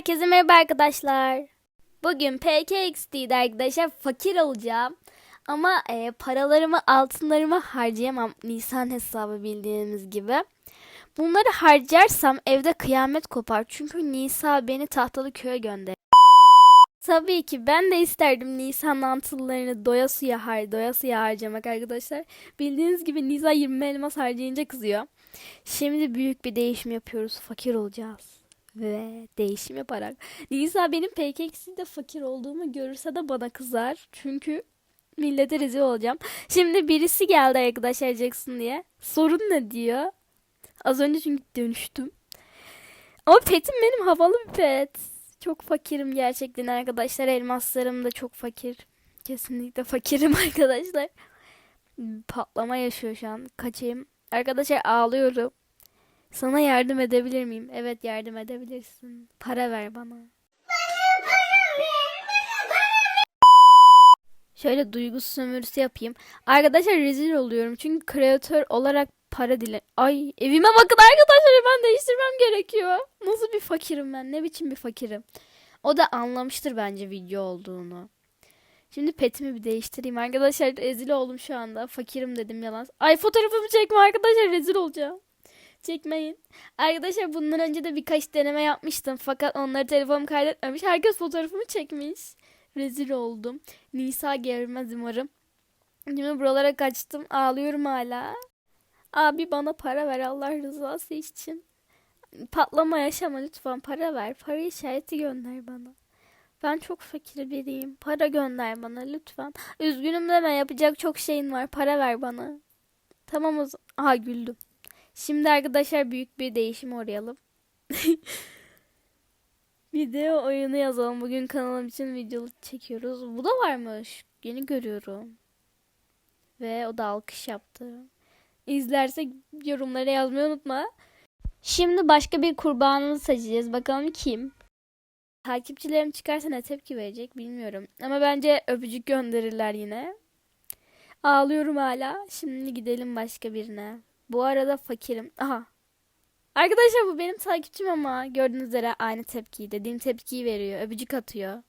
Herkese merhaba arkadaşlar. Bugün PKXD'de arkadaşlar fakir olacağım. Ama e, paralarımı altınlarımı harcayamam. Nisan hesabı bildiğiniz gibi. Bunları harcarsam evde kıyamet kopar. Çünkü Nisa beni tahtalı köye gönder. Tabii ki ben de isterdim Nisan altınlarını doyasıya har doyasıya harcamak arkadaşlar. Bildiğiniz gibi Nisa 20 elmas harcayınca kızıyor. Şimdi büyük bir değişim yapıyoruz. Fakir olacağız. Ve değişim yaparak. Nisa benim PKX'de fakir olduğumu görürse de bana kızar. Çünkü millete rezil olacağım. Şimdi birisi geldi arkadaşlar Jackson diye. Sorun ne diyor? Az önce çünkü dönüştüm. Ama petim benim havalı bir pet. Çok fakirim gerçekten arkadaşlar. Elmaslarım da çok fakir. Kesinlikle fakirim arkadaşlar. Patlama yaşıyor şu an. Kaçayım. Arkadaşlar ağlıyorum. Sana yardım edebilir miyim? Evet yardım edebilirsin. Para ver bana. Şöyle duygu sömürüsü yapayım. Arkadaşlar rezil oluyorum. Çünkü kreatör olarak para dile... Ay evime bakın arkadaşlar ben değiştirmem gerekiyor. Nasıl bir fakirim ben? Ne biçim bir fakirim? O da anlamıştır bence video olduğunu. Şimdi petimi bir değiştireyim. Arkadaşlar rezil oldum şu anda. Fakirim dedim yalan. Ay fotoğrafımı çekme arkadaşlar rezil olacağım. Çekmeyin. Arkadaşlar bundan önce de birkaç deneme yapmıştım. Fakat onları telefonum kaydetmemiş. Herkes fotoğrafımı çekmiş. Rezil oldum. Nisa gelmez umarım. Şimdi buralara kaçtım. Ağlıyorum hala. Abi bana para ver Allah rızası için. Patlama yaşama lütfen para ver. Para işareti gönder bana. Ben çok fakir biriyim. Para gönder bana lütfen. Üzgünüm deme yapacak çok şeyin var. Para ver bana. Tamam o zaman. Aha güldüm. Şimdi arkadaşlar büyük bir değişim uğrayalım. Video oyunu yazalım. Bugün kanalım için video çekiyoruz. Bu da varmış. Yeni görüyorum. Ve o da alkış yaptı. İzlersek yorumlara yazmayı unutma. Şimdi başka bir kurbanımızı seçeceğiz. Bakalım kim? Takipçilerim çıkarsa ne tepki verecek bilmiyorum. Ama bence öpücük gönderirler yine. Ağlıyorum hala. Şimdi gidelim başka birine. Bu arada fakirim. Aha. Arkadaşlar bu benim takipçim ama gördüğünüz üzere aynı tepkiyi dediğim tepkiyi veriyor. Öpücük atıyor.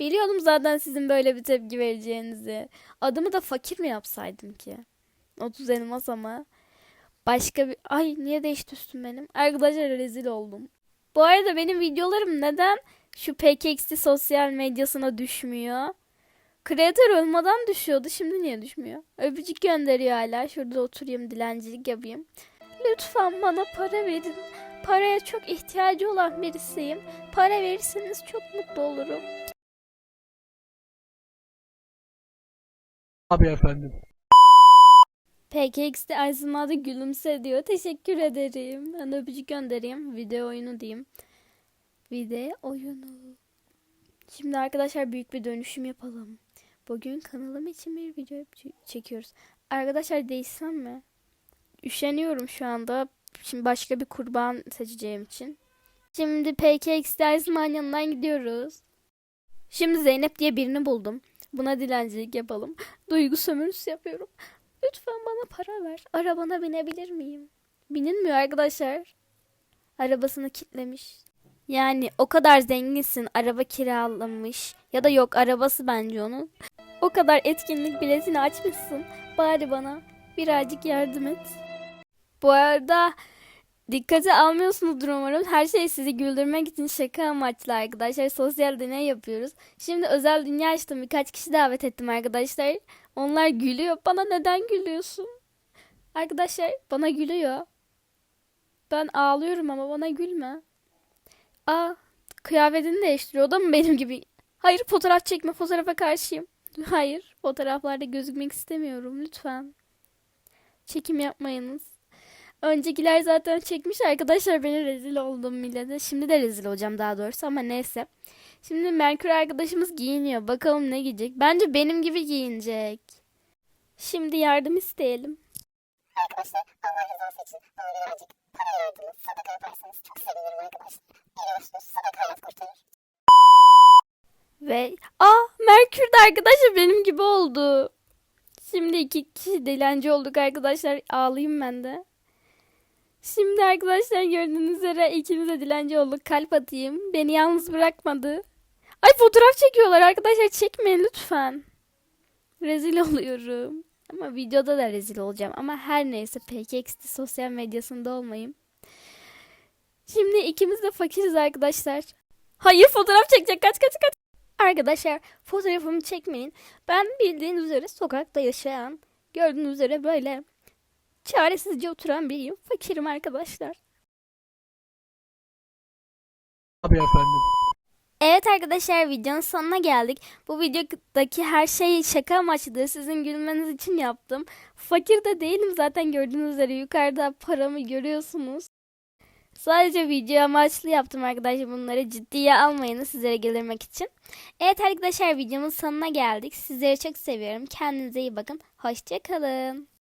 Biliyordum zaten sizin böyle bir tepki vereceğinizi. Adımı da fakir mi yapsaydım ki? 30 elmas ama. Başka bir... Ay niye değişti üstüm benim? Arkadaşlar rezil oldum. Bu arada benim videolarım neden şu PKX'li sosyal medyasına düşmüyor? Kreatör olmadan düşüyordu. Şimdi niye düşmüyor? Öpücük gönderiyor hala. Şurada oturayım dilencilik yapayım. Lütfen bana para verin. Paraya çok ihtiyacı olan birisiyim. Para verirseniz çok mutlu olurum. Abi efendim. PKX'de Ayzın'a da gülümse diyor. Teşekkür ederim. Ben öpücük göndereyim. Video oyunu diyeyim. Video oyunu. Şimdi arkadaşlar büyük bir dönüşüm yapalım. Bugün kanalım için bir video çekiyoruz. Arkadaşlar değişsem mi? Üşeniyorum şu anda. Şimdi başka bir kurban seçeceğim için. Şimdi PKX'de Ayzın'ın yanından gidiyoruz. Şimdi Zeynep diye birini buldum. Buna dilencilik yapalım. Duygu sömürüsü yapıyorum. Lütfen bana para ver. Arabana binebilir miyim? Binilmiyor arkadaşlar. Arabasını kilitlemiş. Yani o kadar zenginsin araba kiralamış ya da yok arabası bence onun. O kadar etkinlik biletini açmışsın. Bari bana birazcık yardım et. Bu arada dikkate almıyorsunuzdur umarım. Her şey sizi güldürmek için şaka amaçlı arkadaşlar. Sosyal deney yapıyoruz. Şimdi özel dünya açtım. Birkaç kişi davet ettim arkadaşlar. Onlar gülüyor. Bana neden gülüyorsun? Arkadaşlar bana gülüyor. Ben ağlıyorum ama bana gülme. Aa kıyafetini değiştiriyor. O da mı benim gibi? Hayır fotoğraf çekme. Fotoğrafa karşıyım. Hayır fotoğraflarda gözükmek istemiyorum. Lütfen. Çekim yapmayınız. Öncekiler zaten çekmiş arkadaşlar beni rezil oldum millete. Şimdi de rezil olacağım daha doğrusu ama neyse. Şimdi Merkür arkadaşımız giyiniyor. Bakalım ne giyecek. Bence benim gibi giyinecek. Şimdi yardım isteyelim. Arkadaşlar Allah rızası için bana birazcık para yardımı sadaka yaparsanız çok sevinirim arkadaşlar. Olsun sadaka hayat kurtarır. Ve aa Merkür de arkadaşlar benim gibi oldu. Şimdi iki kişi dilenci olduk arkadaşlar. Ağlayayım ben de. Şimdi arkadaşlar gördüğünüz üzere ikimiz de dilenci olduk. Kalp atayım. Beni yalnız bırakmadı. Ay fotoğraf çekiyorlar arkadaşlar. Çekmeyin lütfen. Rezil oluyorum. Ama videoda da rezil olacağım. Ama her neyse PKX'de sosyal medyasında olmayayım. Şimdi ikimiz de fakiriz arkadaşlar. Hayır fotoğraf çekecek. Kaç kaç kaç. Arkadaşlar fotoğrafımı çekmeyin. Ben bildiğiniz üzere sokakta yaşayan, gördüğünüz üzere böyle çaresizce oturan biriyim. Fakirim arkadaşlar. Tabii efendim. Evet arkadaşlar videonun sonuna geldik. Bu videodaki her şey şaka amaçlı sizin gülmeniz için yaptım. Fakir de değilim zaten gördüğünüz üzere yukarıda paramı görüyorsunuz. Sadece video amaçlı yaptım arkadaşlar bunları ciddiye almayın sizlere gelirmek için. Evet arkadaşlar videomun sonuna geldik. Sizleri çok seviyorum. Kendinize iyi bakın. Hoşçakalın.